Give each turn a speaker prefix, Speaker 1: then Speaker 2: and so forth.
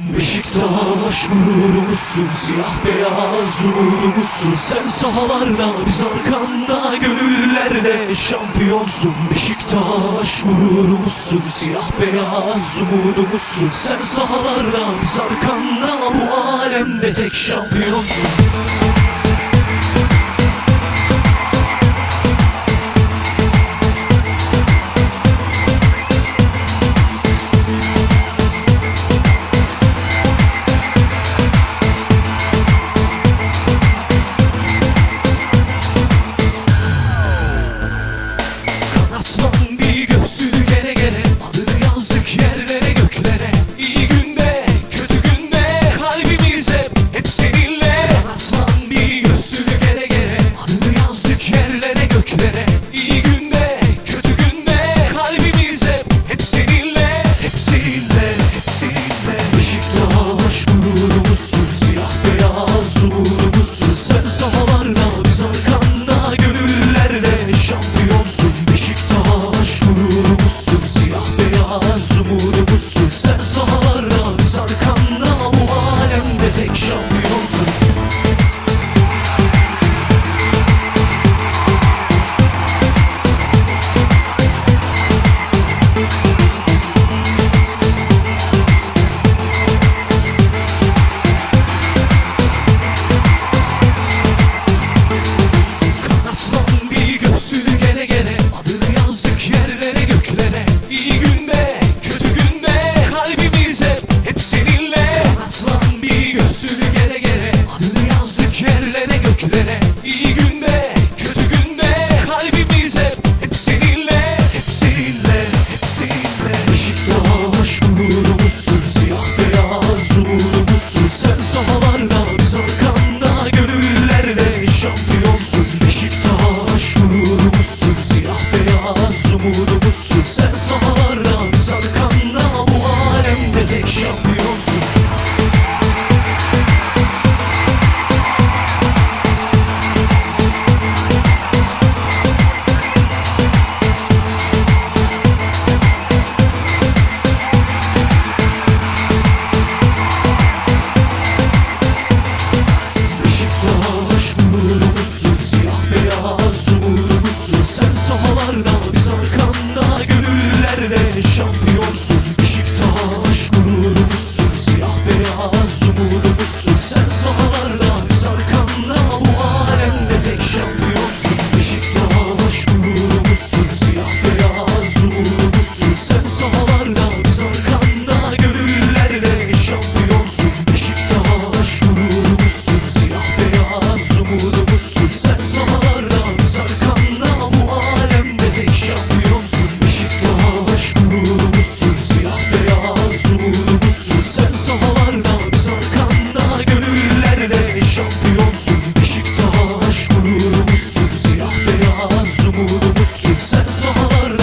Speaker 1: Beşiktaş gururumuzsun Siyah beyaz gururumuzsun Sen sahalarda biz arkanda Gönüllerde şampiyonsun. Beşiktaş gururumuzsun Siyah beyaz umudumuzsun. Sen sahalarda biz arkanda Bu alemde tek şampiyonsun. yolsuzsun sen sahalarda Biz arkanda gönüllerde şampiyonsun. Beşiktaş gururumuzsun Siyah beyaz umudumuzsun. Sen umudumuzsun Siyah beyaz umudumuzsun Sen sana şampiyonsun. Düşük saçlar.